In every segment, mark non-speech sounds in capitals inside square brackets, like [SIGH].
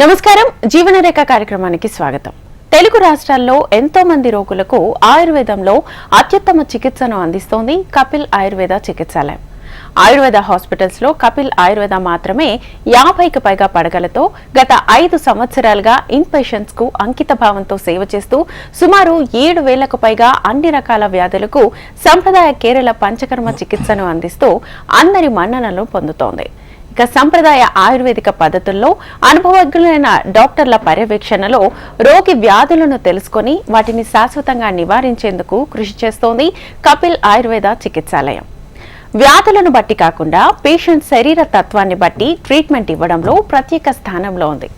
నమస్కారం. జీవనరేఖ కార్యక్రమానికి స్వాగతం. తెలుగు రాష్ట్రాల్లో ఎంతో మంది రోగులకు ఆయుర్వేదంలో అత్యుత్తమ చికిత్సను అందిస్తోంది కపిల్ ఆయుర్వేద చికిత్సాలయం. ఆయుర్వేద హాస్పిటల్స్లో కపిల్ ఆయుర్వేద మాత్రమే యాభైకి పైగా పడగలతో గత ఐదు సంవత్సరాలుగా ఇన్ పేషెంట్స్కు అంకిత భావంతో సేవ చేస్తూ సుమారు ఏడు వేలకు పైగా అన్ని రకాల వ్యాధులకు సంప్రదాయ కేరళ పంచకర్మ చికిత్సను అందిస్తూ అందరి మన్ననలు పొందుతోంది. ఇక సంప్రదాయ ఆయుర్వేదిక పద్ధతుల్లో అనుభవజ్ఞులైన డాక్టర్ల పర్యవేక్షణలో రోగి వ్యాధులను తెలుసుకొని వాటిని శాశ్వతంగా నివారించేందుకు కృషి చేస్తోంది కపిల్ ఆయుర్వేద చికిత్సాలయం. వ్యాధులను బట్టి కాకుండా పేషెంట్ శరీర తత్వాన్ని బట్టి ట్రీట్మెంట్ ఇవ్వడంలో ప్రత్యేక స్థానంలో ఉంది.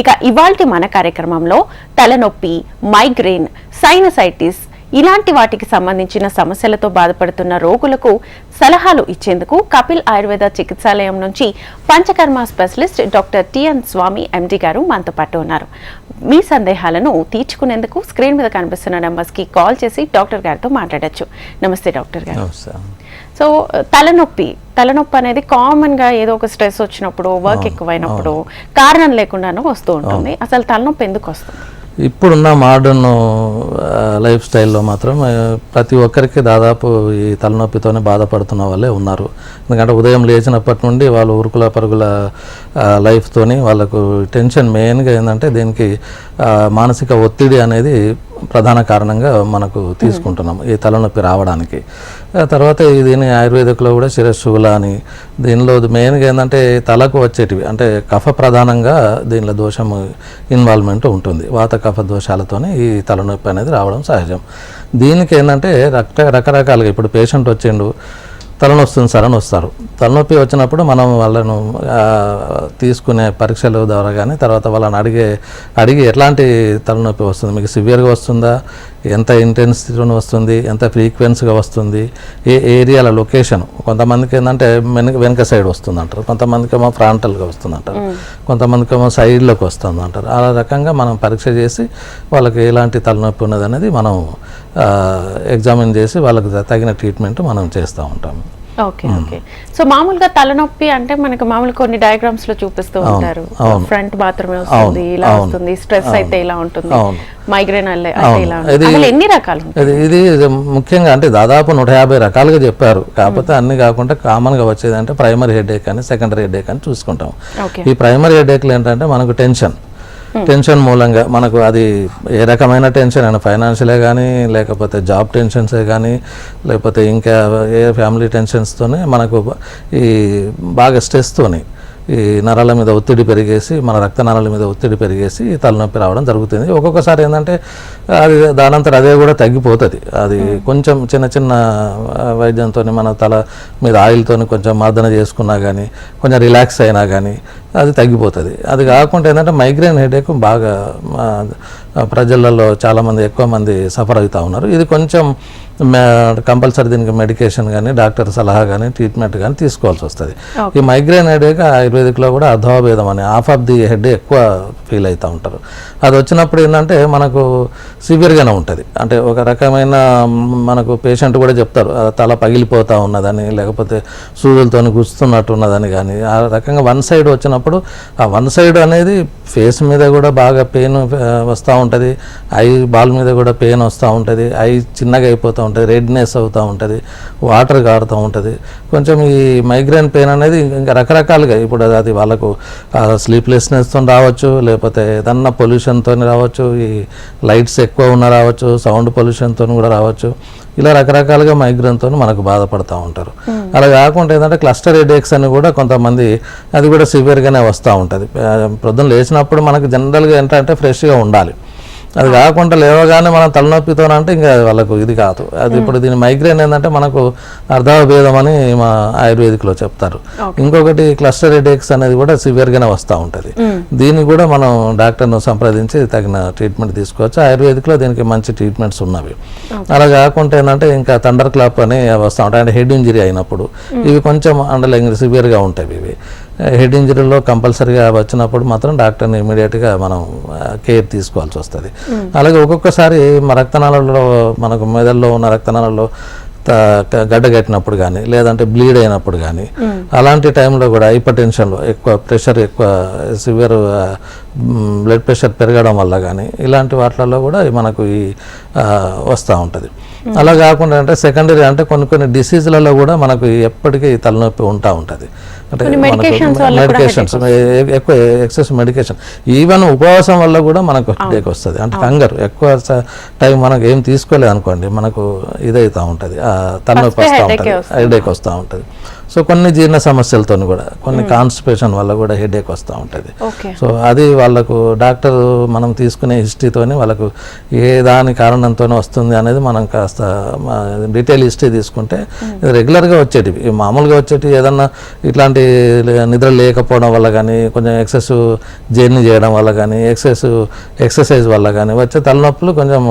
ఇక ఇవాల్టి మన కార్యక్రమంలో తలనొప్పి మైగ్రేన్ సైనసైటిస్ ఇలాంటి వాటికి సంబంధించిన సమస్యలతో బాధపడుతున్న రోగులకు సలహాలు ఇచ్చేందుకు కపిల్ ఆయుర్వేద చికిత్సాలయం నుంచి panchakarma specialist doctor T N Swamy MD గారు మనతో పాటు ఉన్నారు. మీ సందేహాలను తీర్చుకునేందుకు స్క్రీన్ మీద కనిపిస్తున్న నెంబర్స్కి కాల్ చేసి డాక్టర్ గారితో మాట్లాడొచ్చు. నమస్తే డాక్టర్ గారు. సో తలనొప్పి తలనొప్పి అనేది కామన్గా ఏదో ఒక స్ట్రెస్ వచ్చినప్పుడు వర్క్ ఎక్కువైనప్పుడు కారణం లేకుండానూ వస్తూ ఉంటుంది. అసలు తలనొప్పి ఎందుకు వస్తుంది? ఇప్పుడున్న మోడర్న్ లైఫ్ స్టైల్లో మాత్రం ప్రతి ఒక్కరికి దాదాపు ఈ తలనొప్పితోనే బాధపడుతున్న వాళ్ళే ఉన్నారు. ఎందుకంటే ఉదయం లేచినప్పటి నుండి వాళ్ళు ఉరుకుల పరుగుల లైఫ్తోని వాళ్ళకు టెన్షన్ మెయిన్గా ఏంటంటే దీనికి మానసిక ఒత్తిడి అనేది ప్రధాన కారణంగా మనకు తీసుకుంటున్నాం ఈ తలనొప్పి రావడానికి. తర్వాత దీని ఆయుర్వేదిక్లో కూడా శిరస్సుల అని దీనిలో మెయిన్గా ఏంటంటే తలకు వచ్చేటివి. అంటే కఫ ప్రధానంగా దీనిలో దోషం ఇన్వాల్వ్మెంట్ ఉంటుంది. వాత కఫ దోషాలతోనే ఈ తలనొప్పి అనేది రావడం సహజం. దీనికి ఏంటంటే రక రకరకాలుగా ఇప్పుడు పేషెంట్ వచ్చిండు తలనొస్తుంది సరణ సార్ అని వస్తారు తలనొప్పి వచ్చినప్పుడు మనం వాళ్ళను తీసుకునే పరీక్షల ద్వారా కానీ తర్వాత వాళ్ళని అడిగే అడిగి ఎట్లాంటి తలనొప్పి వస్తుంది? మీకు సివియర్గా వస్తుందా? ఎంత ఇంటెన్సిటీతో వస్తుంది ఎంత ఫ్రీక్వెన్సీగా వస్తుంది ఏ ఏరియాల లొకేషన్ కొంతమందికి ఏంటంటే వెనక వెనక సైడ్ వస్తుంది అంటారు కొంతమందికి ఏమో ఫ్రాంటల్గా వస్తుంది అంటారు కొంతమందికి ఏమో సైడ్లోకి వస్తుంది అంటారు ఆ రకంగా మనం పరీక్ష చేసి వాళ్ళకి ఎలాంటి తలనొప్పి ఉన్నది అనేది మనం ఎగ్జామిన్ చేసి వాళ్ళకి తగిన ట్రీట్మెంట్ మనం చేస్తూ ఉంటాం. Okay okay. సో మామూలుగా తలనొప్పి అంటే మనకు మామూలు కొన్ని డయాగ్రామ్స్లో చూపిస్తూ ఉంటారు. ఫ్రంట్ మాత్రమే వస్తుంది ఇలా వస్తుంది స్ట్రెస్ అయితే ఇలా ఉంటుంది. మైగ్రేన్ ఎన్ని రకాలు? ఇది ముఖ్యంగా అంటే దాదాపు నూట యాభై రకాలుగా చెప్పారు. కాకపోతే అన్ని కాకుండా కామన్గా వచ్చేది అంటే ప్రైమరీ హెడేక్ అని సెకండరీ హెడేక్ అని చూసుకుంటాం. ఓకే. ఈ ప్రైమరీ హెడేక్లు ఏంటంటే మనకు టెన్షన్ టెన్షన్ మూలంగా మనకు అది ఏ రకమైన టెన్షన్ అయినా ఫైనాన్షియలే కానీ లేకపోతే జాబ్ టెన్షన్సే కానీ లేకపోతే ఇంకా ఏ ఫ్యామిలీ టెన్షన్స్తోనే మనకు ఈ బాగా స్ట్రెస్తోని ఈ నరాల మీద ఒత్తిడి పెరిగేసి మన రక్త నరాల మీద ఒత్తిడి పెరిగేసి తలనొప్పి రావడం జరుగుతుంది. ఒక్కొక్కసారి ఏంటంటే అది దానంతర అదే కూడా తగ్గిపోతుంది. అది కొంచెం చిన్న చిన్న వైద్యంతో మన తల మీద ఆయిల్తో కొంచెం మర్దన చేసుకున్నా కానీ కొంచెం రిలాక్స్ అయినా కానీ అది తగ్గిపోతుంది. అది కాకుండా ఏంటంటే మైగ్రేన్ హెడేక్ బాగా ప్రజలలో చాలామంది ఎక్కువ మంది సఫర్ అవుతూ ఉన్నారు. ఇది కొంచెం కంపల్సరీ దీనికి మెడికేషన్ కానీ డాక్టర్ సలహా కానీ ట్రీట్మెంట్ కానీ తీసుకోవాల్సి వస్తుంది. ఈ మైగ్రేన్ హెడేక్ ఆయుర్వేదిక్లో కూడా అధోభేదం అని హాఫ్ ఆఫ్ ది హెడ్ ఎక్కువ ఫీల్ అవుతూ ఉంటారు. అది వచ్చినప్పుడు ఏంటంటే మనకు సివియర్గానే ఉంటుంది. అంటే ఒక రకమైన మనకు పేషెంట్ కూడా చెప్తారు "ఆ, తల పగిలిపోతూ ఉన్నదని లేకపోతే సూదులతో గుస్తున్నట్టు ఉన్నదని కానీ ఆ రకంగా వన్ సైడ్ వచ్చినప్పుడు ఆ వన్ సైడ్ అనేది ఫేస్ మీద కూడా బాగా పెయిన్ వస్తూ ఉంటుంది. ఐ బాల్ మీద కూడా పెయిన్ వస్తూ ఉంటుంది. ఐ చిన్నగా అయిపోతూ ఉంటుంది రెడ్నెస్ అవుతూ ఉంటుంది వాటర్ కారుతూ ఉంటుంది. కొంచెం ఈ మైగ్రేన్ పెయిన్ అనేది ఇంకా రకరకాలుగా ఇప్పుడు అది వాళ్ళకు స్లీప్లెస్నెస్తో రావచ్చు లేకపోతే ఏదన్నా పొల్యూషన్తో రావచ్చు ఈ లైట్స్ ఎక్కువ ఉన్న రావచ్చు సౌండ్ పొల్యూషన్తో కూడా రావచ్చు. ఇలా రకరకాలుగా మైగ్రేన్తో మనకు బాధపడుతూ ఉంటారు. అలా కాకుండా ఏంటంటే క్లస్టర్ హెడేక్స్ అని కూడా కొంతమంది అది కూడా సివియర్గానే వస్తూ ఉంటుంది. ప్రొద్దున లేచినప్పుడు మనకు జనరల్గా ఏంటంటే ఫ్రెష్గా ఉండాలి. అది కాకుండా లేవగానే మనం తలనొప్పితో అంటే ఇంకా వాళ్ళకు ఇది కాదు. అది ఇప్పుడు దీని మైగ్రేన్ ఏంటంటే మనకు అర్ధాభేదం అని మా ఆయుర్వేదిక్లో చెప్తారు. ఇంకొకటి క్లస్టర్ హెడేక్స్ అనేది కూడా సివియర్గానే వస్తూ ఉంటుంది. దీనికి కూడా మనం డాక్టర్ను సంప్రదించి తగిన ట్రీట్మెంట్ తీసుకోవచ్చు. ఆయుర్వేదిక్లో దీనికి మంచి ట్రీట్మెంట్స్ ఉన్నవి. అలా కాకుండా ఏంటంటే ఇంకా థండర్ క్లాప్ అని వస్తూ ఉంటాయి. అంటే హెడ్ ఇంజరీ అయినప్పుడు ఇవి కొంచెం అండర్లైన్ సివియర్గా ఉంటాయి ఇవి. హెడ్ ఇంజరీలో కంపల్సరీగా వచ్చినప్పుడు మాత్రం డాక్టర్ని ఇమీడియట్గా మనం కేర్ తీసుకోవాల్సి వస్తుంది. అలాగే ఒక్కొక్కసారి రక్తనాళాలలో మనకు మెదడులో ఉన్న రక్తనాళాలలో గడ్డ కట్టినప్పుడు కానీ లేదంటే బ్లీడ్ అయినప్పుడు కానీ అలాంటి టైంలో కూడా హైపర్ టెన్షన్లో ఎక్కువ ప్రెషర్ ఎక్కువ సివియర్ బ్లడ్ ప్రెషర్ పెరగడం వల్ల కానీ ఇలాంటి వాటిలలో కూడా మనకు ఈ వస్తూ ఉంటుంది. అలా కాకుండా అంటే సెకండరీ అంటే కొన్ని కొన్ని డిసీజులలో కూడా మనకు ఎప్పటికీ తలనొప్పి ఉంటా ఉంటుంది. అంటే మెడికేషన్స్ ఎక్కువ ఎక్సెస్ మెడికేషన్ ఈవెన్ ఉపవాసం వల్ల కూడా మనకు హెడేక్ వస్తుంది. అంటే హంగర్ ఎక్కువ టైం మనకు ఏం తీసుకోలేదు అనుకోండి మనకు ఇదైతా ఉంటుంది. తలనొప్పి వస్తూ ఉంటుంది. హెడేక్ వస్తూ ఉంటుంది. సో కొన్ని జీర్ణ సమస్యలతో కూడా కొన్ని కాన్స్టిపేషన్ వల్ల కూడా హెడేక్ వస్తూ ఉంటుంది. సో అది వాళ్ళకు డాక్టర్ మనం తీసుకునే హిస్టరీతోని వాళ్ళకు ఏ దాని కారణంతోనే వస్తుంది అనేది మనం కాస్త డీటెయిల్ హిస్టరీ తీసుకుంటే ఇది రెగ్యులర్గా వచ్చేటివి. మామూలుగా వచ్చేటివి ఏదన్నా ఇట్లాంటి నిద్ర లేకపోవడం వల్ల కానీ కొంచెం ఎక్సెస్ జర్నీ చేయడం వల్ల కానీ ఎక్సెస్ ఎక్సర్సైజ్ వల్ల కానీ వచ్చే తలనొప్పులు కొంచెం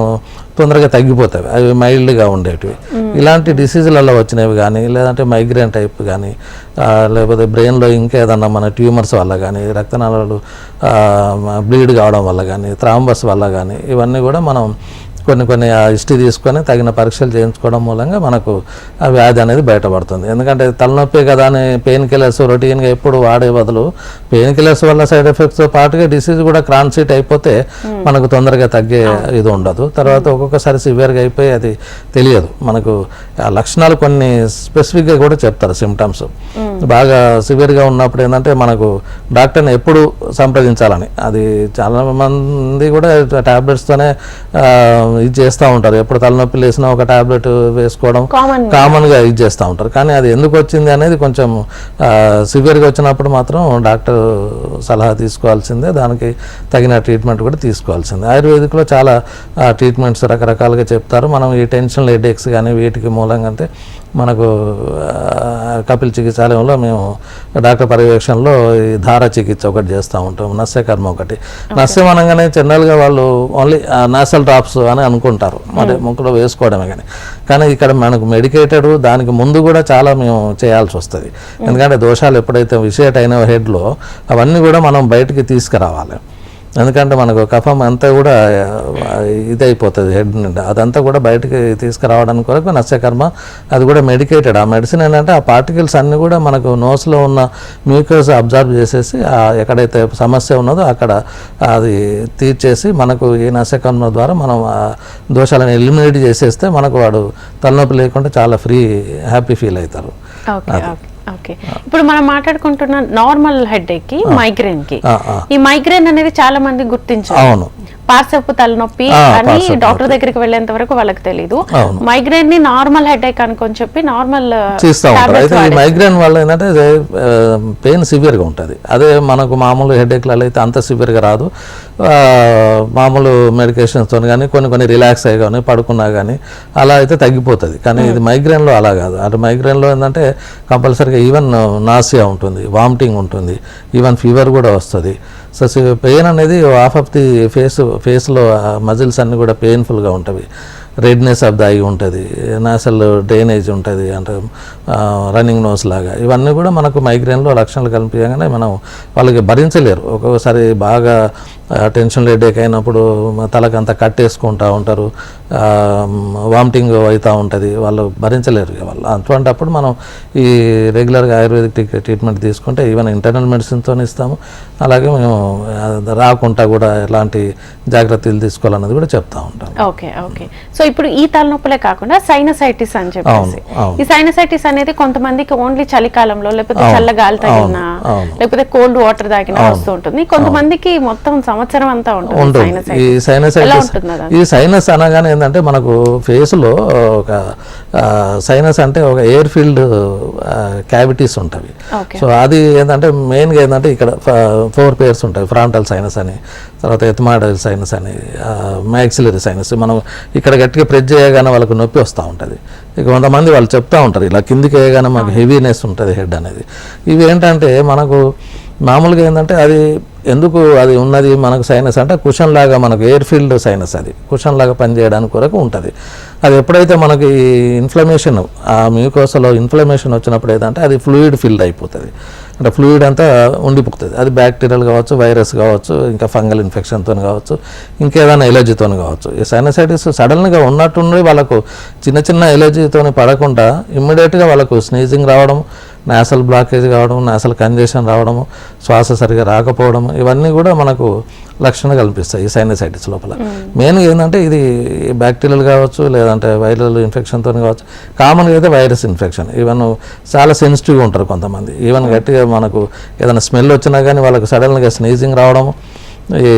తొందరగా తగ్గిపోతాయి. అవి మైల్డ్గా ఉండేటివి. ఇలాంటి డిసీజులలో వచ్చినవి కానీ లేదంటే మైగ్రేన్ టైప్ కానీ లేకపోతే బ్రెయిన్లో ఇంకేదన్నా మన ట్యూమర్స్ వల్ల కానీ రక్తనాళాలు బ్లీడ్ కావడం వల్ల కానీ థ్రాంబస్ వల్ల కానీ ఇవన్నీ కూడా మనం కొన్ని కొన్ని ఆ హిస్టరీ తీసుకొని తగిన పరీక్షలు చేయించుకోవడం మూలంగా మనకు ఆ వ్యాధి అనేది బయటపడుతుంది. ఎందుకంటే తలనొప్పి కదా అని పెయిన్ కిల్లర్స్ రొటీన్గా ఎప్పుడు వాడే బదులు పెయిన్ కిల్లర్స్ వల్ల సైడ్ ఎఫెక్ట్స్తో పాటుగా డిసీజ్ కూడా క్రాన్సీట్ అయిపోతే మనకు తొందరగా తగ్గే ఇది ఉండదు. తర్వాత ఒక్కొక్కసారి సివియర్గా అయిపోయి అది తెలియదు. మనకు ఆ లక్షణాలు కొన్ని స్పెసిఫిక్గా కూడా చెప్తారు సిమ్టమ్స్ బాగా సివియర్గా ఉన్నప్పుడు ఏంటంటే మనకు డాక్టర్ని ఎప్పుడు సంప్రదించాలని. అది చాలా మంది కూడా టాబ్లెట్స్తోనే ఇది చేస్తూ ఉంటారు. ఎప్పుడు తలనొప్పి లేసినా ఒక టాబ్లెట్ వేసుకోవడం కామన్ కామన్గా ఇది చేస్తూ ఉంటారు. కానీ అది ఎందుకు వచ్చింది అనేది కొంచెం సివియర్గా వచ్చినప్పుడు మాత్రం డాక్టర్ సలహా తీసుకోవాల్సిందే. దానికి తగిన ట్రీట్మెంట్ కూడా తీసుకోవాల్సిందే. ఆయుర్వేదిక్లో చాలా ట్రీట్మెంట్స్ రకరకాలుగా చెప్తారు. మనం ఈ టెన్షన్ హెడేక్స్ కానీ వీటికి మూలంగా అంటే మనకు కపిల్ చికిత్సాలయంలో మేము డాక్టర్ పర్యవేక్షణలో ఈ ధార చికిత్స ఒకటి చేస్తూ ఉంటాం నస్యకర్మ ఒకటి. నస్యం అనగానే జనరల్గా వాళ్ళు ఓన్లీ నాసల్ డ్రాప్స్ అని అనుకుంటారు. మరి ముక్కులో వేసుకోవడమే కానీ. కానీ ఇక్కడ మనకు మెడికేటెడ్ దానికి ముందు కూడా చాలా మేము చేయాల్సి వస్తుంది. ఎందుకంటే దోషాలు ఎప్పుడైతే విషయట్ అయిన హెడ్లో అవన్నీ కూడా మనం బయటికి తీసుకురావాలి. ఎందుకంటే మనకు కఫం అంతా కూడా ఇదైపోతుంది హెడ్ నుండి. అదంతా కూడా బయటికి తీసుకురావడానికి కొరకు నస్యకర్మ అది కూడా మెడికేటెడ్ ఆ మెడిసిన్ ఏంటంటే ఆ పార్టికల్స్ అన్నీ కూడా మనకు నోస్లో ఉన్న మ్యూకస్ అబ్జర్వ్ చేసేసి ఆ ఎక్కడైతే సమస్య ఉన్నదో అక్కడ అది తీర్చేసి మనకు ఈ నస్యకర్మ ద్వారా మనం ఆ దోషాలను ఎలిమినేట్ చేసేస్తే మనకు వాడు తలనొప్పి లేకుండా చాలా ఫ్రీ హ్యాపీ ఫీల్ అవుతారు. ఓకే. ఇప్పుడు మనం మాట్లాడుకుంటున్న నార్మల్ హెడ్కి మైగ్రేన్కి. ఈ మైగ్రేన్ అనేది చాలా మంది గుర్తించారు. అవును. పార్సపు తలనొప్పి అని డాక్టర్ దగ్గరికి వెళ్ళేంత వరకు వాళ్ళకి తెలియదు. మైగ్రేన్ని నార్మల్ హెడ్ ఏక్ అనుకొని చెప్పి నార్మల్ చేస్తూ ఉంటారు. అయితే ఈ మైగ్రేన్ వల్ల ఏంటంటే పెయిన్ సివియర్గా ఉంటుంది. అదే మనకు మామూలు హెడేక్లలో అయితే అంత సివియర్గా రాదు. ఆ, మామూలు మెడికేషన్స్తో కానీ కొన్ని కొన్ని రిలాక్స్ అయ్యి కానీ పడుకున్నా కానీ అలా అయితే తగ్గిపోతుంది. కానీ ఇది మైగ్రేన్లో అలా కాదు. అటు మైగ్రేన్లో ఏంటంటే కంపల్సరీగా ఈవెన్ నాసియా ఉంటుంది వామిటింగ్ ఉంటుంది ఈవెన్ ఫీవర్ కూడా వస్తుంది. సో పెయిన్ అనేది హాఫ్ ఆఫ్ ది ఫేస్ ఫేస్లో మజిల్స్ అన్నీ కూడా పెయిన్ఫుల్గా ఉంటాయి రెడ్నెస్ ఆఫ్ ద ఐ ఉంటుంది నాసల్ డ్రైనేజ్ ఉంటుంది అంటే రన్నింగ్ నోస్ లాగా. ఇవన్నీ కూడా మనకు మైగ్రేన్లో లక్షణాలు కనిపించగానే మనం వాళ్ళకి భరించలేరు. ఒక్కొక్కసారి బాగా టెన్షన్ హెడేక్ అయినప్పుడు తలకంతా కట్టేసుకుంటూ ఉంటారు వామిటింగ్ అవుతూ ఉంటుంది వాళ్ళు భరించలేరు వాళ్ళు. అటువంటప్పుడు మనం ఈ రెగ్యులర్గా ఆయుర్వేదిక్ ట్రీట్మెంట్ తీసుకుంటే ఈవెన్ ఇంటర్నల్ మెడిసిన్తో ఇస్తాము. అలాగే మేము రాకుండా కూడా ఎలాంటి జాగ్రత్తలు తీసుకోవాలన్నది కూడా చెప్తా ఉంటాం ఓకే ఓకే. సో ఇప్పుడు ఈ తలనొప్పులే కాకుండా సైనసైటిస్ అని చెప్పేసి. ఈ సైనసైటిస్ అనేది కొంతమందికి ఓన్లీ చలికాలంలో లేకపోతే అవును, చల్ల గాలి తగిలినా. లేకపోతే కోల్డ్ వాటర్ తాగినా వస్తూ ఉంటుంది. కొంతమందికి మొత్తం సంవత్సరం అంతా ఉంటుంది ఈ సైనసైటిస్ సైనస్ అనగానే ఏంటంటే మనకు ఫేస్లో ఒక సైనస్ అంటే ఒక ఎయిర్ ఫీల్డ్ క్యావిటీస్ ఉంటాయి సో అది ఏంటంటే మెయిన్గా ఏంటంటే ఇక్కడ ఫోర్ పేర్స్ ఉంటాయి ఫ్రాంటల్ సైనస్ అని తర్వాత ఎథమాడల్ సైనస్ అని మ్యాక్సిలరీ సైనస్ మనం ఇక్కడ గట్టిగా ప్రెస్ చేయగానే వాళ్ళకు నొప్పి వస్తూ ఉంటుంది. ఇక కొంతమంది వాళ్ళు చెప్తా ఉంటారు ఇలా కిందికి వేయగానే మాకు హెవీనెస్ ఉంటుంది హెడ్ అనేది. ఇవి ఏంటంటే మనకు మామూలుగా ఏంటంటే అది ఎందుకు అది ఉన్నది మనకు సైనస్ అంటే కుషన్ లాగా మనకు ఎయిర్ ఫీల్డ్ సైనస్ అది. కుషన్ లాగా పనిచేయడానికి కొరకు ఉంటుంది. అది ఎప్పుడైతే మనకి ఇన్ఫ్లమేషన్ ఆ మ్యూకోసలో ఇన్ఫ్లమేషన్ వచ్చినప్పుడు ఏంటంటే అది ఫ్లూయిడ్ ఫిల్డ్ అయిపోతుంది. అంటే ఫ్లూయిడ్ అంతా ఉండిపోతుంది. అది బ్యాక్టీరియల్ కావచ్చు వైరస్ కావచ్చు ఇంకా ఫంగల్ ఇన్ఫెక్షన్తో కావచ్చు ఇంకేదైనా ఎలర్జీతో కావచ్చు. ఈ సైనసైటిస్ సడన్గా ఉన్నట్టుండి వాళ్ళకు చిన్న చిన్న ఎలర్జీతో పడకుండా ఇమ్మీడియట్గా వాళ్ళకు స్నీజింగ్ రావడం నేసల్ బ్లాకేజ్ కావడం నేసల్ కంజెషన్ రావడము శ్వాస సరిగా రాకపోవడం ఇవన్నీ కూడా మనకు లక్షణం కల్పిస్తాయి ఈ సైనసైటిస్ లోపల. మెయిన్గా ఏంటంటే ఇది బ్యాక్టీరియల్ కావచ్చు లేదంటే వైరల్ ఇన్ఫెక్షన్తో కావచ్చు కామన్గా అయితే వైరస్ ఇన్ఫెక్షన్ ఈవెన్ చాలా సెన్సిటివ్గా ఉంటారు కొంతమంది. ఈవెన్ గట్టిగా మనకు ఏదైనా స్మెల్ వచ్చినా కానీ వాళ్ళకు సడన్గా స్నీజింగ్ రావడము ఈ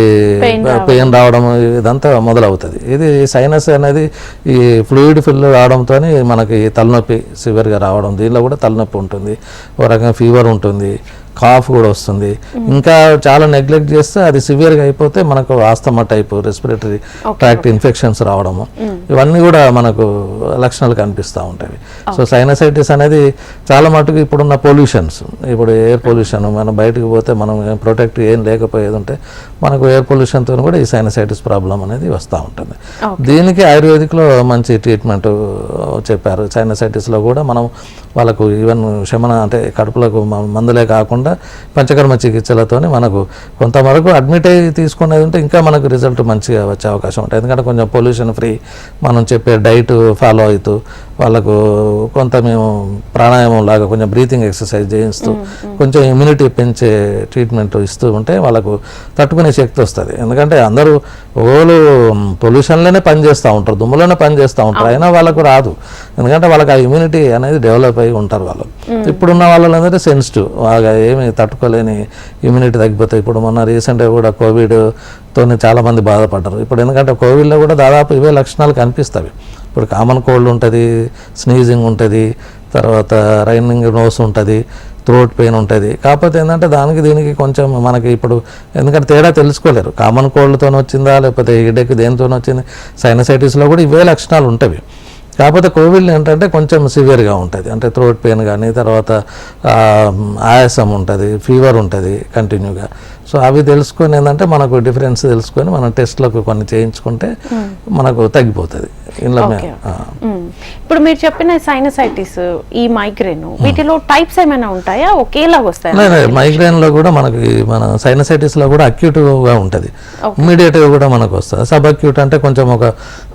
పెయిన్ రావడం. ఇదంతా మొదలవుతుంది. ఇది సైనస్ అనేది ఈ ఫ్లూయిడ్ ఫిల్ రావడంతో మనకి తలనొప్పి సివియర్గా రావడం దీనిలో కూడా తలనొప్పి ఉంటుంది. ఒక రకంగా ఫీవర్ ఉంటుంది. కాఫ్ కూడా వస్తుంది. ఇంకా చాలా నెగ్లెక్ట్ చేస్తే అది సివియర్గా అయిపోతే మనకు asthma type respiratory tract infections రావడము. ఇవన్నీ కూడా మనకు లక్షణాలు కనిపిస్తూ ఉంటాయి. సో సైనసైటిస్ అనేది చాలా మటుకు ఇప్పుడున్న పొల్యూషన్స్. ఇప్పుడు ఎయిర్ పొల్యూషన్ మనం బయటకు పోతే మనం ప్రొటెక్ట్ ఏం లేకపోయేది ఉంటే మనకు ఎయిర్ పొల్యూషన్తో కూడా ఈ సైనసైటిస్ ప్రాబ్లం అనేది వస్తూ ఉంటుంది. దీనికి ఆయుర్వేదిక్లో మంచి ట్రీట్మెంట్ చెప్పారు. సైనసైటిస్లో కూడా మనం వాళ్ళకు ఈవెన్ శమన అంటే కడుపులకు మందులే కాకుండా పంచకర్మ చికిత్సలతోని మనకు కొంతవరకు అడ్మిట్ అయ్యి తీసుకునేది ఉంటే ఇంకా మనకు రిజల్ట్ మంచిగా వచ్చే అవకాశం ఉంటుంది ఎందుకంటే కొంచెం పొల్యూషన్ ఫ్రీ మనం చెప్పే డైట్ ఫాలో అవుతూ వాళ్ళకు కొంత మేము ప్రాణాయామం లాగా కొంచెం బ్రీతింగ్ ఎక్సర్సైజ్ చేయిస్తూ కొంచెం ఇమ్యూనిటీ పెంచే ట్రీట్మెంట్ ఇస్తూ ఉంటే వాళ్ళకు తట్టుకునే శక్తి వస్తుంది. ఎందుకంటే అందరూ ఓలు పొల్యూషన్లోనే పని చేస్తూ ఉంటారు దుమ్ములోనే పని చేస్తూ ఉంటారు అయినా వాళ్ళకు రాదు. ఎందుకంటే వాళ్ళకి ఆ ఇమ్యూనిటీ అనేది డెవలప్ అయి ఉంటారు వాళ్ళు. ఇప్పుడున్న వాళ్ళందరూ సెన్సిటివ్ బాగా ఏమి తట్టుకోలేని ఇమ్యూనిటీ తగ్గిపోతాయి. ఇప్పుడు మొన్న రీసెంట్గా కూడా కోవిడ్ తోని చాలా మంది బాధపడ్డారు. ఇప్పుడు ఎందుకంటే కోవిడ్లో కూడా దాదాపు ఇవే లక్షణాలు కనిపిస్తాయి. ఇప్పుడు కామన్ కోల్డ్ ఉంటుంది స్నీజింగ్ ఉంటుంది తర్వాత రైనింగ్ నోస్ ఉంటుంది థ్రోట్ పెయిన్ ఉంటుంది. కాకపోతే ఏంటంటే దానికి దీనికి కొంచెం మనకి ఇప్పుడు ఎందుకంటే తేడా తెలుసుకోలేరు. కామన్ కోల్డ్తో వచ్చిందా లేకపోతే హెడేక్ దేనితో వచ్చింది సైనసైటిస్లో కూడా ఇవే లక్షణాలు ఉంటాయి కాకపోతే కోవిడ్ ఏంటంటే కొంచెం సివియర్గా ఉంటుంది. అంటే థ్రోట్ పెయిన్ కానీ తర్వాత ఆయాసం ఉంటుంది ఫీవర్ ఉంటుంది కంటిన్యూగా సో అవి తెలుసుకొని ఏంటంటే మనకు డిఫరెన్స్ తెలుసుకొని మనం టెస్ట్లకు కొన్ని చేయించుకుంటే మనకు తగ్గిపోతుంది. ఇంట్లో. మ్మ్. ఇప్పుడు మీరు చెప్పిన సైనసైటిస్ ఈ మైగ్రేన్ వీటిలో టైప్స్ ఏమైనా ఉంటాయా? ఒకేలా వస్తాయా? లేదు, లేదు, మైగ్రేన్లో కూడా మనకి మన సైనసైటిస్లో కూడా అక్యూట్గా ఉంటది. ఇమ్మీడియట్గా కూడా మనకు వస్తుంది. సబ్ అక్యూట్ అంటే కొంచెం ఒక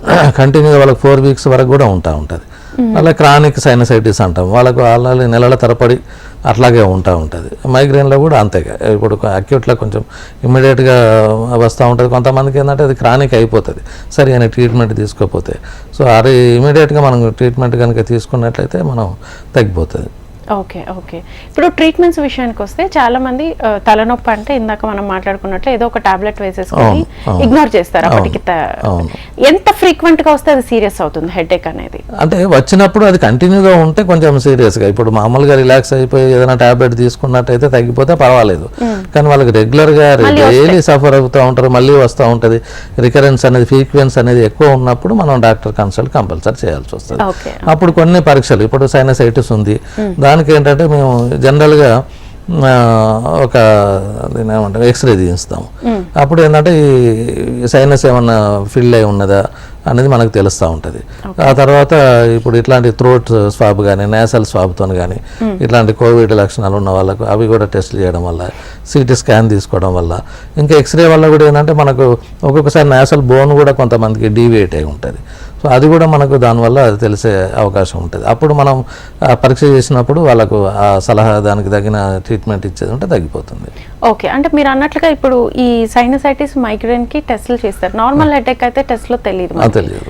[CLEARS THROAT] కంటిన్యూగా వాళ్ళకి ఫోర్ వీక్స్ వరకు కూడా ఉంటా ఉంటది. అలా క్రానిక్ సైనసైటిస్ అంటాం. వాళ్ళకు ఆల్రెడీ నెలల తరపడి అట్లాగే ఉంటా ఉంటుంది. మైగ్రేన్లో కూడా అంతేగా. ఇప్పుడు అక్యూట్లో కొంచెం ఇమ్మీడియట్గా వస్తూ ఉంటుంది. కొంతమందికి ఏంటంటే అది క్రానిక్ అయిపోతుంది. సరి ట్రీట్మెంట్ తీసుకోకపోతే సో అది ఇమీడియట్గా మనం ట్రీట్మెంట్ కనుక తీసుకున్నట్లయితే మనం తగ్గిపోతుంది. Okay okay. ఇప్పుడు ట్రీట్మెంట్స్ విషయానికి వస్తే చాలా మంది తలనొప్పి అంటే ఇందాక మనం మాట్లాడుకున్నట్లు ఏదో ఒక టాబ్లెట్ వేసేసుకొని. ఇగ్నోర్ చేస్తారు అప్పటికి. ఎంత ఫ్రీక్వెంట్గా వస్తే అది సీరియస్ అవుతుంది హెడేక్ అనేది? అంటే వచ్చినప్పుడు అది కంటిన్యూగా ఉంటే కొంచెం సీరియస్గా. ఇప్పుడు మామూలుగా రిలాక్స్ అయిపోయి ఏదైనా టాబ్లెట్ తీసుకున్నట్టయితే తగ్గిపోతే పర్వాలేదు. కానీ వాళ్ళకి రెగ్యులర్గా డైలీ సఫర్ అవుతూ ఉంటారు మళ్ళీ వస్తూ ఉంటుంది. రికరెన్స్ అనేది ఫ్రీక్వెన్స్ అనేది ఎక్కువ ఉన్నప్పుడు మనం డాక్టర్ కన్సల్ట్ కంపల్సరీ చేయాల్సి వస్తుంది. అప్పుడు కొన్ని పరీక్షలు ఇప్పుడు సైనసైటిస్ ఉంది. దానికి ఏంటంటే మేము జనరల్గా ఒక దీన్ని ఏమంటాం ఎక్స్రే తీయిస్తాము అప్పుడు ఏంటంటే ఈ సైనస్ ఏమన్నా ఫిల్ అయి ఉన్నదా అనేది మనకు తెలుస్తూ ఉంటుంది. ఆ తర్వాత ఇప్పుడు ఇట్లాంటి థ్రోట్ స్వాబ్ కానీ నేసల్ స్వాబ్తో కానీ ఇట్లాంటి కోవిడ్ లక్షణాలు ఉన్న వాళ్ళకు అవి కూడా టెస్ట్లు చేయడం వల్ల సిటీ స్కాన్ తీసుకోవడం వల్ల ఇంకా ఎక్స్రే వల్ల కూడా ఏంటంటే మనకు ఒక్కొక్కసారి నేసల్ బోన్ కూడా కొంతమందికి డీవియేట్ అయి ఉంటుంది. సో అది కూడా మనకు దానివల్ల అది తెలిసే అవకాశం ఉంటుంది. అప్పుడు మనం పరీక్ష చేసినప్పుడు వాళ్ళకు ఆ సలహా దానికి తగిన ట్రీట్మెంట్ ఇచ్చేది ఉంటే తగ్గిపోతుంది. ఓకే. అంటే మీరు అన్నట్లుగా ఇప్పుడు ఈ సైనసైటిస్ మైగ్రేన్కి టెస్ట్లు చేస్తారు. నార్మల్ హెడేక్ అయితే టెస్ట్లో తెలియదు తెలియదు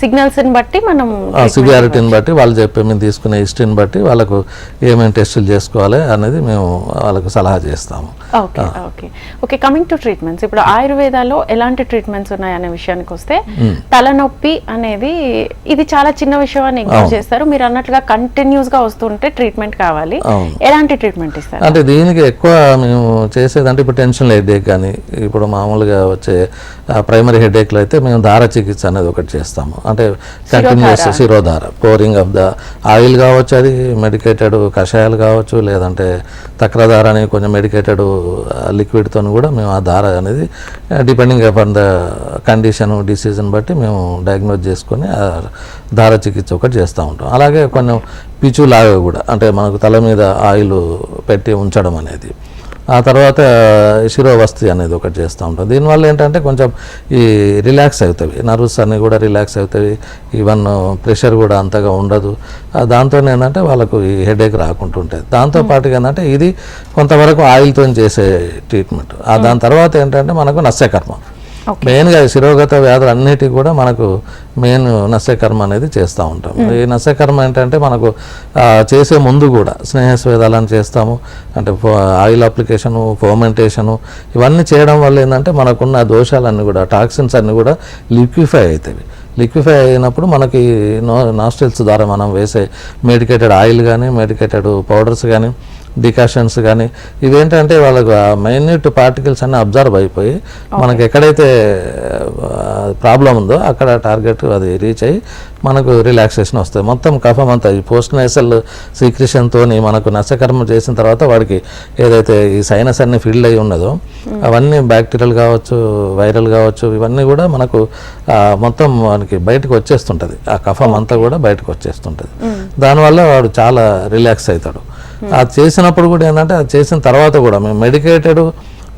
సిగ్నల్స్ బట్టి మనం సివియారిటీని బట్టి వాళ్ళు చెప్పే మేము తీసుకునే హిస్టరీని బట్టి వాళ్ళకు ఏమేమి టెస్టులు చేసుకోవాలి అనేది మేము వాళ్ళకు సలహా చేస్తాము. Okay okay. Okay coming to treatments ఇప్పుడు ఆయుర్వేదాలో ఎలాంటి ట్రీట్మెంట్స్ ఉన్నాయనే విషయానికి వస్తే తలనొప్పి అనేది ఇది చాలా చిన్న విషయం అని చేస్తారు. మీరు అన్నట్లుగా కంటిన్యూస్గా వస్తుంటే ట్రీట్మెంట్ కావాలి. ఎలాంటి ట్రీట్మెంట్ ఇస్తారు? అంటే దీనికి ఎక్కువ మేము చేసేదంటే ఇప్పుడు టెన్షన్ హెడేక్ కానీ ఇప్పుడు మామూలుగా వచ్చే ప్రైమరీ హెడేక్లో అయితే మేము దార చికిత్స అనేది ఒకటి చేస్తాం. చేస్తాము. అంటే continuous Shirodhara. Pouring of the oil కావచ్చు అది మెడికేటెడ్ కషాయాలు కావచ్చు లేదంటే తక్రధార అని కొంచెం మెడికేటెడ్ లిక్విడ్తో కూడా మేము ఆ దార అనేది డిపెండింగ్ అపాన్ ద కండిషన్ డిసీజన్ బట్టి మేము డయాగ్నోజ్ చేసుకొని ఆ దార చికిత్స ఒకటి చేస్తూ ఉంటాం. అలాగే కొంచెం పిచు లాగా కూడా అంటే మనకు తల మీద ఆయిల్ పెట్టి ఉంచడం అనేది. ఆ తర్వాత శిరోవస్తి అనేది ఒకటి చేస్తూ ఉంటాం. దీనివల్ల ఏంటంటే కొంచెం ఈ రిలాక్స్ అవుతాయి. నర్వస్ అన్నీ కూడా రిలాక్స్ అవుతాయి. ఈవెన్ ప్రెషర్ కూడా అంతగా ఉండదు. దాంతో ఏంటంటే వాళ్ళకు ఈ హెడేక్ రాకుండా ఉంటుంది దాంతో పాటుగా ఏంటంటే ఇది కొంతవరకు ఆయిల్తో చేసే ట్రీట్మెంట్ ఆ దాని తర్వాత ఏంటంటే మనకు నస్యకర్మ. మెయిన్గా శిరోగత వ్యాధులు అన్నిటికీ కూడా మనకు మెయిన్ నస్యకర్మ అనేది చేస్తూ ఉంటాం. ఈ నస్యకర్మ ఏంటంటే మనకు చేసే ముందు కూడా స్నేహ స్వేదాలను చేస్తాము. అంటే ఆయిల్ అప్లికేషను ఫోమెంటేషను ఇవన్నీ చేయడం వల్ల ఏంటంటే మనకున్న దోషాలన్నీ కూడా టాక్సిన్స్ అన్నీ కూడా లిక్విఫై అవుతాయి. లిక్విఫై అయినప్పుడు మనకి నో నాస్టిల్స్ ద్వారా మనం వేసే మెడికేటెడ్ ఆయిల్ కానీ మెడికేటెడ్ పౌడర్స్ కానీ డికాషన్స్ కానీ ఇవేంటంటే వాళ్ళకు మైన్యూట్ పార్టికల్స్ అన్నీ అబ్జర్వ్ అయిపోయి మనకి ఎక్కడైతే ప్రాబ్లం ఉందో అక్కడ టార్గెట్ అది రీచ్ అయ్యి మనకు రిలాక్సేషన్ వస్తుంది. మొత్తం కఫం అంతా ఈ పోస్ట్ నేసల్ సీక్రిషన్తో మనకు నశకర్మ చేసిన తర్వాత వాడికి ఏదైతే ఈ సైనస్ అన్ని ఫిల్డ్ అయి ఉన్నదో అవన్నీ బ్యాక్టీరియల్ కావచ్చు వైరల్ కావచ్చు ఇవన్నీ కూడా మనకు మొత్తం మనకి బయటకు వచ్చేస్తుంటుంది. ఆ కఫం అంతా కూడా బయటకు వచ్చేస్తుంటుంది. దానివల్ల వాడు చాలా రిలాక్స్ అవుతాడు. అది చేసినప్పుడు కూడా ఏంటంటే అది చేసిన తర్వాత కూడా మేము మెడికేటెడ్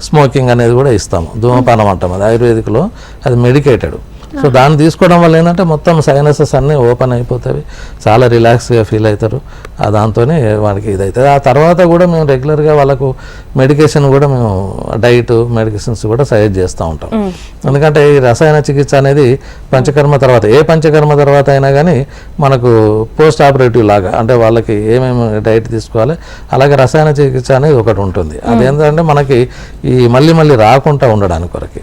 స్మోకింగ్ అనేది కూడా ఇస్తాము. ధూమపానం అంటాం అది ఆయుర్వేదిక్లో అది మెడికేటెడ్ సో దాన్ని తీసుకోవడం వల్ల ఏంటంటే మొత్తం సైనసెస్ అన్నీ ఓపెన్ అయిపోతాయి. చాలా రిలాక్స్గా ఫీల్ అవుతారు. ఆ దాంతోనే వాడికి ఇది అవుతుంది ఆ తర్వాత కూడా మేము రెగ్యులర్గా వాళ్ళకు మెడికేషన్ కూడా మేము డైట్ మెడికేషన్స్ కూడా సజెస్ట్ చేస్తూ ఉంటాం. ఎందుకంటే ఈ రసాయన చికిత్స అనేది పంచకర్మ తర్వాత ఏ పంచకర్మ తర్వాత అయినా కానీ మనకు పోస్ట్ ఆపరేటివ్ లాగా అంటే వాళ్ళకి ఏమేమి డైట్ తీసుకోవాలి అలాగే రసాయన చికిత్స అనేది ఒకటి ఉంటుంది. అదేంటంటే మనకి ఈ మళ్ళీ మళ్ళీ రాకుండా ఉండడానికి కొరకి.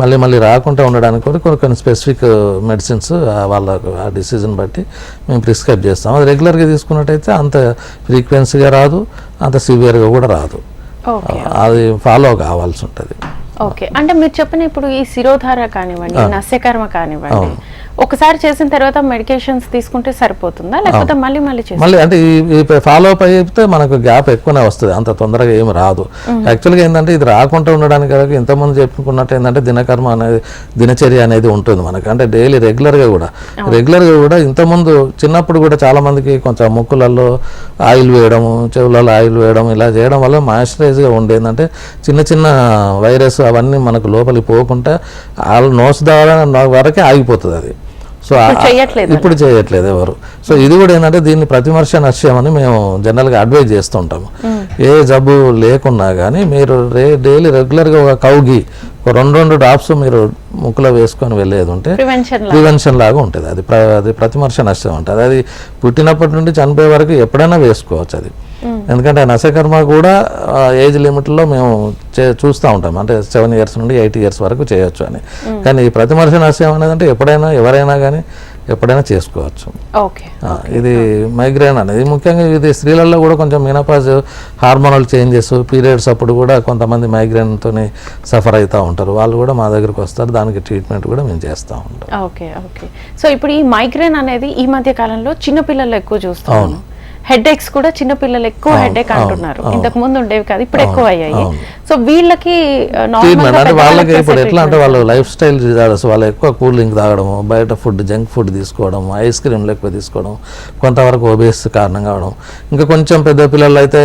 మళ్ళీ మళ్ళీ రాకుండా ఉండడానికి కూడా కొన్ని కొన్ని స్పెసిఫిక్ మెడిసిన్స్ వాళ్ళకు ఆ డిసీజన్ బట్టి మేము ప్రిస్క్రైబ్ చేస్తాం. అది రెగ్యులర్గా తీసుకున్నట్టయితే అంత ఫ్రీక్వెన్సీగా రాదు అంత సివియర్గా కూడా రాదు. అది ఫాలో కావాల్సి ఉంటుంది. ఓకే అంటే మీరు చెప్పిన ఇప్పుడు ఈ శిరోధార కానివ్వండి నస్యకర్మ కానివ్వండి ఒకసారి చేసిన తర్వాత మెడికేషన్స్ తీసుకుంటే సరిపోతుందా? లేకపోతే మళ్ళీ మళ్ళీ మళ్ళీ అంటే ఫాలో అప్ అయితే మనకు గ్యాప్ ఎక్కువనే వస్తుంది. అంత తొందరగా ఏమి రాదు. యాక్చువల్గా ఏంటంటే ఇది రాకుండా ఉండడానికి కనుక ఇంతకుముందు చెప్పుకున్నట్టు ఏంటంటే దినకర్మ అనేది దినచర్య అనేది ఉంటుంది మనకి. అంటే డైలీ రెగ్యులర్గా కూడా. రెగ్యులర్గా కూడా ఇంతకుముందు చిన్నప్పుడు కూడా చాలా మందికి కొంచెం ముక్కులలో ఆయిల్ వేయడము చెవులలో ఆయిల్ వేయడం ఇలా చేయడం వల్ల మాయిశ్చరైజ్గా ఉండేందంటే చిన్న చిన్న వైరస్ అవన్నీ మనకు లోపలికి పోకుండా ఆ నోస్ ద్వారా వరకే ఆగిపోతుంది అది. సో ఇప్పుడు చేయట్లేదు ఎవరు. సో ఇది కూడా ఏంటంటే దీన్ని ప్రతిమర్శ నశ్యం అని మేము జనరల్గా అడ్వైజ్ చేస్తుంటాము. ఏ జబ్బు లేకున్నా కానీ మీరు రే డైలీ రెగ్యులర్గా ఒక కౌగి ఒక రెండు రెండు డ్రాప్స్ మీరు ముక్కులో వేసుకొని వెళ్ళేది ఉంటే ప్రివెన్షన్ లాగా. ఉంటుంది. అది అది ప్రతిమర్శ నష్టం ఉంటుంది అది పుట్టినప్పటి నుండి చనిపోయే వరకు ఎప్పుడైనా వేసుకోవచ్చు అది. ఎందుకంటే నశకర్మ కూడా ఏజ్ లిమిట్లో మేము చే చూస్తూ ఉంటాం. అంటే సెవెన్ ఇయర్స్ నుండి ఎయిట్ ఇయర్స్ వరకు చేయొచ్చు అని. కానీ ఈ ప్రతిమర్శ నష్టం అనేది అంటే ఎప్పుడైనా ఎవరైనా కానీ ఎప్పుడైనా చేసుకోవచ్చు. ఇది మైగ్రేన్ అనేది. ముఖ్యంగా ఇది స్త్రీలలో కూడా కొంచెం మినపాజ్ హార్మోనల్ చేంజెస్ పీరియడ్స్ అప్పుడు కూడా కొంతమంది మైగ్రేన్తో సఫర్ అవుతూ ఉంటారు. వాళ్ళు కూడా మా దగ్గరికి వస్తారు. దానికి ట్రీట్మెంట్ కూడా మేము చేస్తూ ఉంటాం. Okay okay. సో ఇప్పుడు ఈ మైగ్రేన్ అనేది ఈ మధ్య కాలంలో చిన్న పిల్లలు ఎక్కువ చూస్తాము హెడ్ ఎక్స్ కూడా చిన్న పిల్లలు ఎక్కువ హెడ్ ఎక్ అంటున్నారు. ఇంతకు ముందు ఉండేవి కాదు ఇప్పుడు ఎక్కువ అయ్యాయి సో వీళ్ళకి అంటే వాళ్ళకి ఇప్పుడు ఎట్లా అంటే వాళ్ళు లైఫ్ స్టైల్ వాళ్ళు ఎక్కువ కూల్ డ్రింక్ తాగడం బయట ఫుడ్ జంక్ ఫుడ్ తీసుకోవడం ఐస్ క్రీమ్లు ఎక్కువ తీసుకోవడం కొంతవరకు ఒబేస్ కారణం కావడం. ఇంకా కొంచెం పెద్ద పిల్లలు అయితే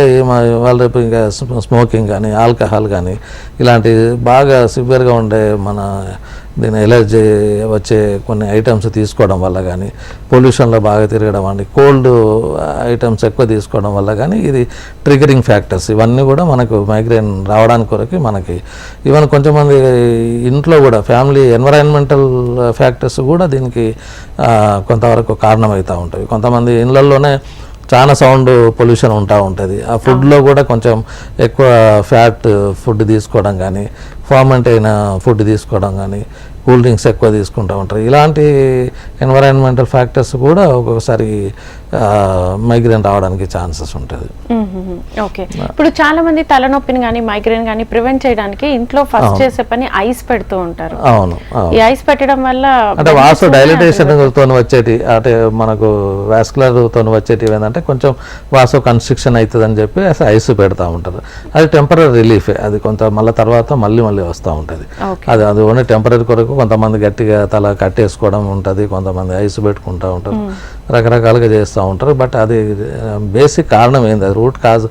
వాళ్ళ రేపు ఇంకా స్మోకింగ్ కానీ ఆల్కహాల్ కానీ ఇలాంటి బాగా సివియర్గా ఉండే మన దీని ఎలర్జీ వచ్చే కొన్ని ఐటమ్స్ తీసుకోవడం వల్ల కానీ పొల్యూషన్లో బాగా తిరగడం అండి కోల్డ్ ఐటమ్స్ ఎక్కువ తీసుకోవడం వల్ల కానీ ఇది ట్రిగరింగ్ ఫ్యాక్టర్స్. ఇవన్నీ కూడా మనకు మైగ్రేన్ రావడానికి కొరకు మనకి ఈవెన్ కొంచెంమంది ఇంట్లో కూడా ఫ్యామిలీ ఎన్విరాన్మెంటల్ ఫ్యాక్టర్స్ కూడా దీనికి కొంతవరకు కారణమవుతూ ఉంటాయి. కొంతమంది ఇళ్ళల్లోనే చాలా సౌండ్ పొల్యూషన్ ఉంటా ఉంటుంది. ఆ ఫుడ్లో కూడా కొంచెం ఎక్కువ ఫ్యాట్ ఫుడ్ తీసుకోవడం కానీ ఫార్మెంట్ అయిన ఫుడ్ తీసుకోవడం కానీ కూల్ డ్రింక్స్ ఎక్కువ తీసుకుంటూ ఉంటారు. ఇలాంటి ఎన్విరాన్మెంటల్ ఫ్యాక్టర్స్ కూడా ఒక్కొక్కసారి మైగ్రేన్ రావడానికి ఛాన్సెస్ ఉంటుంది. ఓకే. ఇప్పుడు చాలా మంది తలనొప్పిని కానీ మైగ్రేన్ కానీ ప్రివెంట్ చేయడానికి ఇంట్లో ఫస్ట్ చేసే పని ఐస్ పెడుతూ ఉంటారు. అవును ఈ ఐస్ పెట్టడం వల్ల అంటే వాసు డైలిటేషన్తో వచ్చేటి అంటే మనకు వాస్కులర్తో వచ్చేటి ఏంటంటే కొంచెం వాసు కన్స్ట్రిక్షన్ అవుతుంది అని చెప్పి ఐస్ పెడతా ఉంటారు అది టెంపరీ రిలీఫ్ అది కొంత మళ్ళీ తర్వాత మళ్ళీ మళ్ళీ వస్తూ ఉంటుంది. అది అది ఓన్లీ టెంపరీ కొరకు కొంతమంది గట్టిగా తల కట్టేసుకోవడం ఉంటుంది కొంతమంది ఐస్ పెట్టుకుంటూ ఉంటారు. రకరకాలుగా చేస్తూ ఉంటారు బట్ అది uh, బేసిక్ కారణం ఏంది? అది రూట్ కాజ్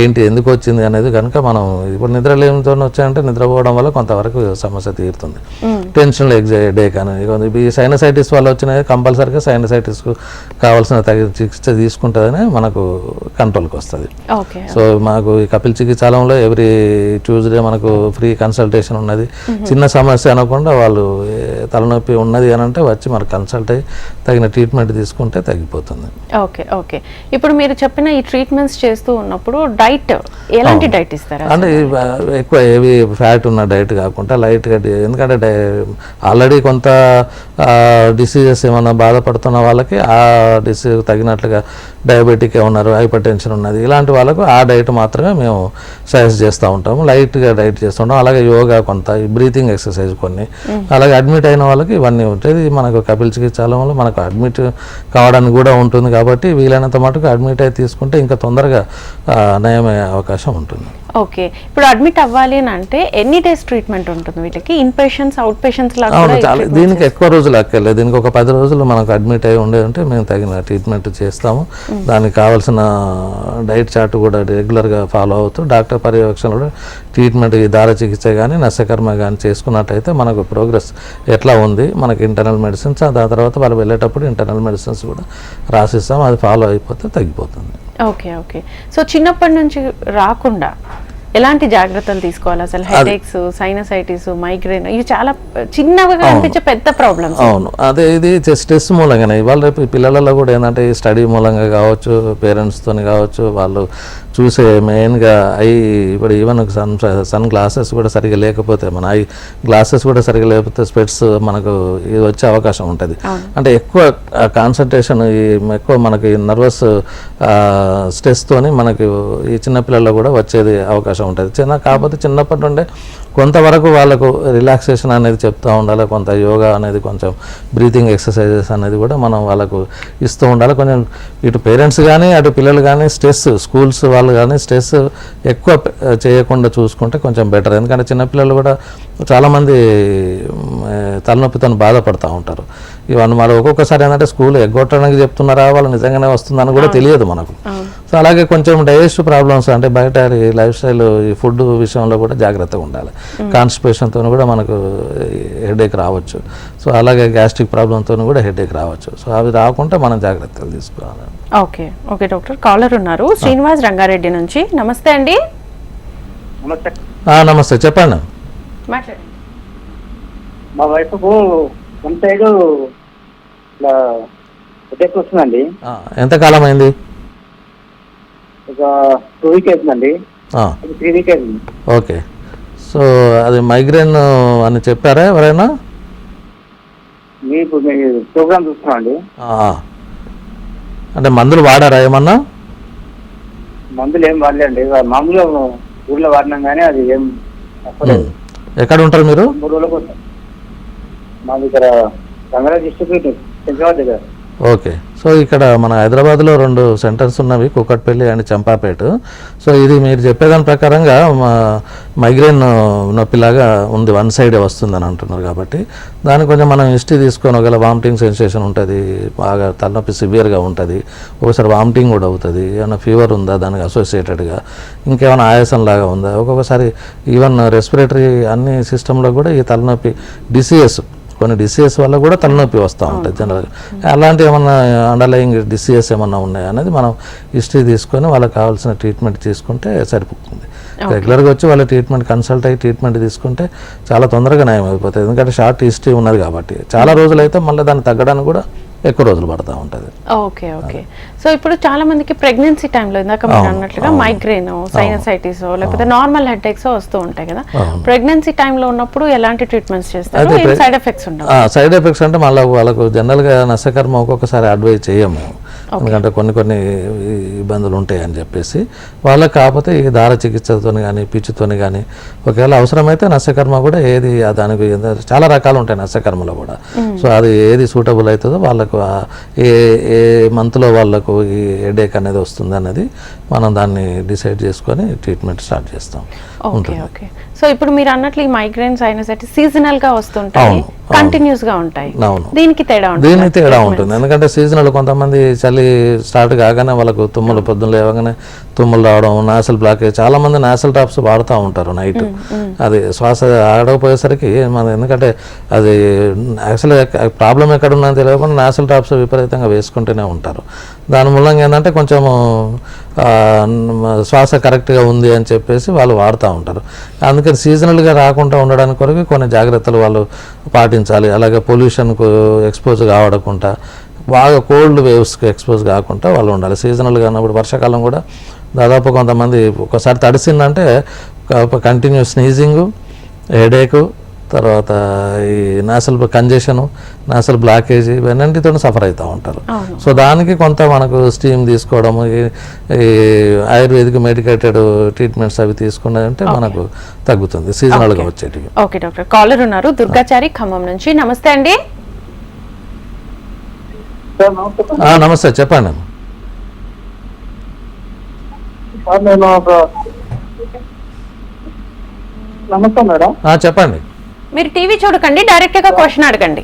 ఏంటి ఎందుకు వచ్చింది అనేది కనుక మనం ఇప్పుడు నిద్ర లేమితో వచ్చాయంటే నిద్రపోవడం వల్ల కొంతవరకు సమస్య తీరుతుంది. టెన్షన్లో ఎగ్జైడే కానీ ఇక ఈ సైనసైటిస్ వల్ల వచ్చినది కంపల్సరీగా సైనసైటిస్కు కావాల్సిన తగిన చికిత్స తీసుకుంటుందని మనకు కంట్రోల్కి వస్తుంది. సో మాకు ఈ కపిల్ చికిత్సాలయంలో ఎవ్రీ ట్యూస్డే మనకు ఫ్రీ కన్సల్టేషన్ ఉన్నది. చిన్న సమస్య అనకుండా వాళ్ళు తలనొప్పి ఉన్నది అని అంటే వచ్చి మనకు కన్సల్ట్ అయ్యి తగిన ట్రీట్మెంట్ తీసుకుంటే తగ్గిపోతుంది. Okay okay. ఇప్పుడు మీరు చెప్పిన ఈ ట్రీట్మెంట్స్ చేస్తూ ఉన్నప్పుడు డైట్ ఎలాంటి డైట్ ఇస్తారా అంటే ఎక్కువ హెవీ ఫ్యాట్ ఉన్న డైట్ కాకుండా లైట్గా ఎందుకంటే ఆల్రెడీ కొంత డిసీజెస్ ఏమైనా బాధపడుతున్న వాళ్ళకి ఆ డిసీజ్ తగినట్లుగా డయాబెటిక్ ఉన్నారు హైపర్ టెన్షన్ ఉన్నది ఇలాంటి వాళ్ళకు ఆ డైట్ మాత్రమే మేము సజెస్ట్ చేస్తూ ఉంటాము. లైట్గా డైట్ చేస్తుంటాం అలాగే యోగా కొంత బ్రీతింగ్ ఎక్సర్సైజ్ కొన్ని. అలాగే అడ్మిట్ అయిన వాళ్ళకి ఇవన్నీ ఉంటాయి. మనకు కపిల్ చికిత్సాలయంలో మనకు అడ్మిట్ కావడానికి కూడా ఉంటుంది కాబట్టి వీలైనంత మటుకు అడ్మిట్ అయి తీసుకుంటే ఇంకా తొందరగా నయమయ్యే అవకాశం ఉంటుంది. ఓకే. ఇప్పుడు అడ్మిట్ అవ్వాలి అని అంటే ఎన్ని డేస్ ట్రీట్మెంట్ ఉంటుంది వీటికి ఇన్ పేషెంట్స్ అవుట్ పేషెంట్స్ చాలా దీనికి ఎక్కువ రోజులు అక్కర్లేదు. దీనికి ఒక పది రోజులు మనకు అడ్మిట్ అయి ఉండేది ఉంటే మేము తగిన ట్రీట్మెంట్ చేస్తాము. దానికి కావాల్సిన డైట్ చార్ట్ కూడా రెగ్యులర్గా ఫాలో అవుతూ డాక్టర్ పర్యవేక్షణలో కూడా ట్రీట్మెంట్ దార చికిత్స కానీ నశకర్మ కానీ చేసుకున్నట్టయితే మనకు ప్రోగ్రెస్ ఎట్లా ఉంది? మనకి ఇంటర్నల్ మెడిసిన్స్ దాని తర్వాత వాళ్ళు వెళ్ళేటప్పుడు ఇంటర్నల్ మెడిసిన్స్ కూడా రాసిస్తాం. అది ఫాలో అయిపోతే తగ్గిపోతుంది. Okay okay. సో చిన్నప్పటి నుంచి రాకుండా ఎలాంటి జాగ్రత్తలు తీసుకోవాలి అసలు? హెడేక్స్ సైనసైటిస్ మైగ్రేన్ ఇవి చాలా చిన్నవిగా అనిపించే పెద్ద ప్రాబ్లమ్స్. అవును. అదే ఇది స్ట్రెస్ మూలంగానే. ఇవాళ రేపు పిల్లలలో కూడా ఏంటంటే స్టడీ మూలంగా కావచ్చు పేరెంట్స్తో కావచ్చు వాళ్ళు చూసే మెయిన్గా ఐ ఇప్పుడు ఈవెన్ సన్ సన్ గ్లాసెస్ కూడా సరిగా లేకపోతే మన ఐ గ్లాసెస్ కూడా సరిగా లేకపోతే స్పెట్స్ మనకు ఇది వచ్చే అవకాశం ఉంటుంది. అంటే ఎక్కువ కాన్సన్ట్రేషన్ ఈ ఎక్కువ మనకి నర్వస్ స్ట్రెస్తోని మనకి ఈ చిన్నపిల్లల్లో కూడా వచ్చేది అవకాశం ఉంటుంది. చిన్న కాకపోతే చిన్నప్పటి నుండే కొంతవరకు వాళ్ళకు రిలాక్సేషన్ అనేది చెప్తూ ఉండాలి. కొంత యోగా అనేది కొంచెం బ్రీతింగ్ ఎక్సర్సైజెస్ అనేది కూడా మనం వాళ్ళకు ఇస్తూ ఉండాలి. కొంచెం ఇటు పేరెంట్స్ కానీ అటు పిల్లలు కానీ స్ట్రెస్ స్కూల్స్ వాళ్ళు కానీ స్ట్రెస్ ఎక్కువ చేయకుండా చూసుకుంటే కొంచెం బెటర్. ఎందుకంటే చిన్నపిల్లలు కూడా చాలామంది తలనొప్పితో బాధపడుతూ ఉంటారు. ఇవన్నీ మరి ఒక్కొక్కసారి ఏంటంటే స్కూల్ ఎగ్గొట్టడానికి చెప్తున్నారా వాళ్ళు నిజంగానే వస్తుందని కూడా తెలియదు మనకు. సో అలాగే కొంచెం డైజెస్ట్ ప్రాబ్లమ్స్ అంటే బయట ఈ లైఫ్ స్టైల్ ఈ ఫుడ్ విషయంలో కూడా జాగ్రత్తగా ఉండాలి. కాన్స్టిపేషన్తో కూడా మనకు హెడేక్ రావచ్చు. సో అలాగే గ్యాస్ట్రిక్ ప్రాబ్లంతో కూడా హెడేక్ రావచ్చు. సో అవి రాకుండా మనం జాగ్రత్తలు తీసుకోవాలి. Okay okay doctor. కాలర్ ఉన్నారు. శ్రీనివాస్ రంగారెడ్డి నుంచి. నమస్తే అండి. నమస్తే. ఆ, నమస్తే. చెప్పండి. మాట్లాడండి. మా వైఫ్కు వన్ సైడ్ ఇట్లా హెడేక్ వస్తుందండి. ఆ, ఎంతకాలం అయింది? ఒక టూ వీక్ అవుతుందండి. త్రీ వీక్ అవుతుంది. ఓకే. సో అది మైగ్రేన్ అని చెప్పారా ఎవరైనా? మీకు మీ ప్రోగ్రామ్ చూస్తున్నామండి. ఆ, అంటే మందులు వాడారా ఏమన్నా? మందులు ఏం వాడలేండి మామూలుగా ఊర్లో వాడినాం కానీ అది ఏం ఎక్కడ ఉంటారు మీరు? మాది ఇక్కడ రంగారావు డిస్ట్రిక్ట్ దగ్గర. ఓకే. సో ఇక్కడ మన హైదరాబాద్లో రెండు సెంటర్స్ ఉన్నవి కుక్కట్పల్లి అండ్ చంపాపేట. సో ఇది మీరు చెప్పేదాని ప్రకారంగా మా మైగ్రేన్ నొప్పిలాగా ఉంది వన్ సైడే వస్తుందని అంటున్నారు కాబట్టి. దానికి కొంచెం మనం హిస్టరీ తీసుకొని ఒకవేళ వామిటింగ్ సెన్సేషన్ ఉంటుంది బాగా తలనొప్పి సివియర్గా ఉంటుంది ఒకసారి వామిటింగ్ కూడా అవుతుంది ఏమైనా ఫీవర్ ఉందా దానికి అసోసియేటెడ్గా ఇంకేమైనా ఆయాసం లాగా ఉందా ఒక్కొక్కసారి ఈవెన్ రెస్పిరేటరీ అన్ని సిస్టంలో కూడా ఈ తలనొప్పి డిసీఎస్ కొన్ని డిసీఎస్ వల్ల కూడా తలనొప్పి వస్తూ ఉంటుంది జనరల్గా అలాంటి ఏమన్నా అండర్లయింగ్ డిసీఎస్ ఏమన్నా ఉన్నాయా అనేది మనం హిస్టరీ తీసుకొని వాళ్ళకి కావాల్సిన ట్రీట్మెంట్ తీసుకుంటే సరిపోతుంది. రెగ్యులర్గా వచ్చి వాళ్ళ ట్రీట్మెంట్ కన్సల్ట్ అయ్యి ట్రీట్మెంట్ తీసుకుంటే చాలా తొందరగా నయం అయిపోతుంది ఎందుకంటే షార్ట్ హిస్టరీ ఉన్నది కాబట్టి. చాలా రోజులు అయితే మళ్ళీ దాన్ని తగ్గడానికి కూడా ఎక్కువ రోజులు పడుతూ ఉంటుంది. Okay okay. సో ఇప్పుడు చాలా మందికి ప్రెగ్నెన్సీ టైంలో ఇందాక మీరు అన్నట్లుగా మైగ్రేన్ సైనసైటిస్ లేకపోతే నార్మల్ హెడేక్స్ వస్తూ ఉంటాయి కదా. ప్రెగ్నెన్సీ టైంలో ఉన్నప్పుడు ఎలాంటి ట్రీట్మెంట్స్ చేస్తారు? సైడ్ ఎఫెక్ట్స్ ఉండవు. సైడ్ ఎఫెక్ట్స్ అంటే మళ్ళీ వాళ్ళకు జనరల్గా నష్టకర్మ ఒక్కొక్కసారి అడ్వైజ్ చేయము. ఎందుకంటే కొన్ని కొన్ని ఇబ్బందులు ఉంటాయి అని చెప్పేసి వాళ్ళకి కాకపోతే ఈ దార చికిత్సతో కానీ పిచ్చితోని కానీ ఒకవేళ అవసరమైతే నస్యకర్మ కూడా ఏది దానికి చాలా రకాలు ఉంటాయి నస్యకర్మలో కూడా. సో అది ఏది సూటబుల్ అవుతుందో వాళ్ళకు ఏ ఏ మంత్లో వాళ్ళకు ఈ హెడేక్ అనేది వస్తుంది అనేది మనం దాన్ని డిసైడ్ చేసుకొని ట్రీట్మెంట్ స్టార్ట్ చేస్తాం. ఓకే ఓకే సో ఇప్పుడు మీరు అన్నట్లు ఈ మైగ్రేన్స్ అయినా సరే సీజనల్గా వస్తుంటాయి. కంటిన్యూస్గా ఉంటాయి. అవును. దీనికి తేడా ఉంటుంది. దీని తేడా ఉంటుంది. ఎందుకంటే సీజనల్ కొంతమంది చలి స్టార్ట్ కాగానే వాళ్ళకు తుమ్ములు పొద్దున్న లేవగానే తుమ్ములు రావడం నాసల్ బ్లాకేజ్ చాలా మంది నాసల్ డ్రాప్స్ వాడుతూ ఉంటారు నైట్ అది శ్వాస ఆడకపోయేసరికి మన ఎందుకంటే అది యాక్చువల్గా ప్రాబ్లం ఎక్కడ ఉన్నది తెలియకుండా నాసల్ డ్రాప్స్ విపరీతంగా వేసుకుంటూనే ఉంటారు. దాని మూలంగా ఏంటంటే కొంచెము శ్వాస కరెక్ట్గా ఉంది అని చెప్పేసి వాళ్ళు వాడుతూ ఉంటారు. అందుకని సీజనల్గా రాకుండా ఉండడానికి కొరకు కొన్ని జాగ్రత్తలు వాళ్ళు పాటించాలి. అలాగే పొల్యూషన్కు ఎక్స్పోజ్ కావడకుండా బాగా కోల్డ్ వేవ్స్కి ఎక్స్పోజ్ కాకుండా వాళ్ళు ఉండాలి. సీజనల్గా ఉన్నప్పుడు వర్షాకాలం కూడా దాదాపు కొంతమంది ఒకసారి తడిసిందంటే కంటిన్యూ స్నీజింగు హెడేకు తర్వాత ఈ నాసల్ కంజెషను నాసల్ బ్లాకేజ్ ఇవన్నింటితో సఫర్ అవుతూ ఉంటారు. సో దానికి కొంత మనకు స్టీమ్ తీసుకోవడము ఈ- ఆయుర్వేదిక్ మెడికేటెడ్ ట్రీట్మెంట్స్ అవి తీసుకున్నాయంటే మనకు తగ్గుతుంది సీజనల్గా వచ్చేటివి. Okay doctor. కాలర్ ఉన్నారు దుర్గాచారి ఖమ్మం నుంచి. నమస్తే అండి. నమస్తే. చెప్పండి. నమస్తే మేడం. ఆ, చెప్పండి. మీరు టీవీ చూడకండి డైరెక్ట్గా క్వశ్చన్ అడగండి.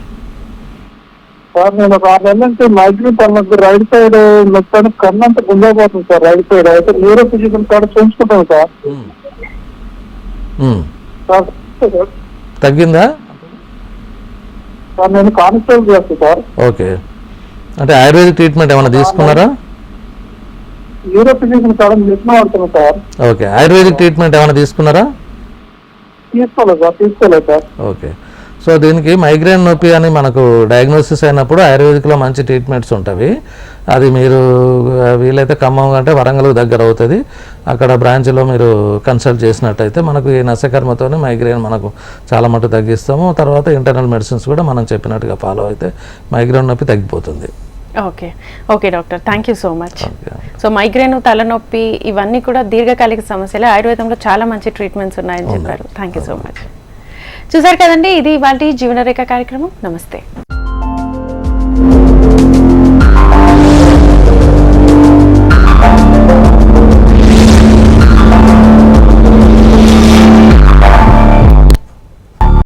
సార్ నేను ఒక ఆరు నెలల నుంచి మైగ్రేన్ పడినప్పుడు రైట్ సైడ్ నొప్పి కన్నంత గుండెపోతుంది సార్ రైట్ సైడ్. అయితే న్యూరో ఫిజికల్ కూడా చూసుకుంటాను సార్. తగ్గిందా? సార్ నేను కానిస్టేబుల్ చేస్తాను సార్. ఓకే. అంటే ఆయుర్వేదిక్ ట్రీట్మెంట్ ఏమైనా తీసుకున్నారా? న్యూరో ఫిజికల్ కూడా మిషన్ వాడుతున్నాను సార్? ఓకే. ఆయుర్వేదిక్ ట్రీట్మెంట్ ఏమైనా తీసుకున్నారా? తీసుకోలేదు? సార్ తీసుకోలేదు? Sir okay. సో దీనికి మైగ్రేన్ నొప్పి అని మనకు డయాగ్నోసిస్ అయినప్పుడు ఆయుర్వేదిక్లో మంచి ట్రీట్మెంట్స్ ఉంటాయి అది మీరు వీలైతే ఖమ్మం అంటే వరంగల్ దగ్గర అవుతుంది. అక్కడ బ్రాంచ్లో మీరు కన్సల్ట్ చేసినట్టయితే మనకు ఈ నశకర్మతోనే మైగ్రేన్ మనకు చాలా మటు తగ్గిస్తాము. తర్వాత ఇంటర్నల్ మెడిసిన్స్ కూడా మనం చెప్పినట్టుగా ఫాలో అయితే మైగ్రేన్ నొప్పి తగ్గిపోతుంది. Okay. Okay doctor. Thank you so much. So migraine తలనొప్పి ఇవన్నీ కూడా దీర్ఘకాలిక సమస్యలు. ఆయుర్వేదంలో చాలా మంచి ట్రీట్మెంట్స్ ఉన్నాయని చెప్పారు. Thank you so much. చూసారు కదండి ఇది ఇవాళ జీవనరేఖ కార్యక్రమం. నమస్తే.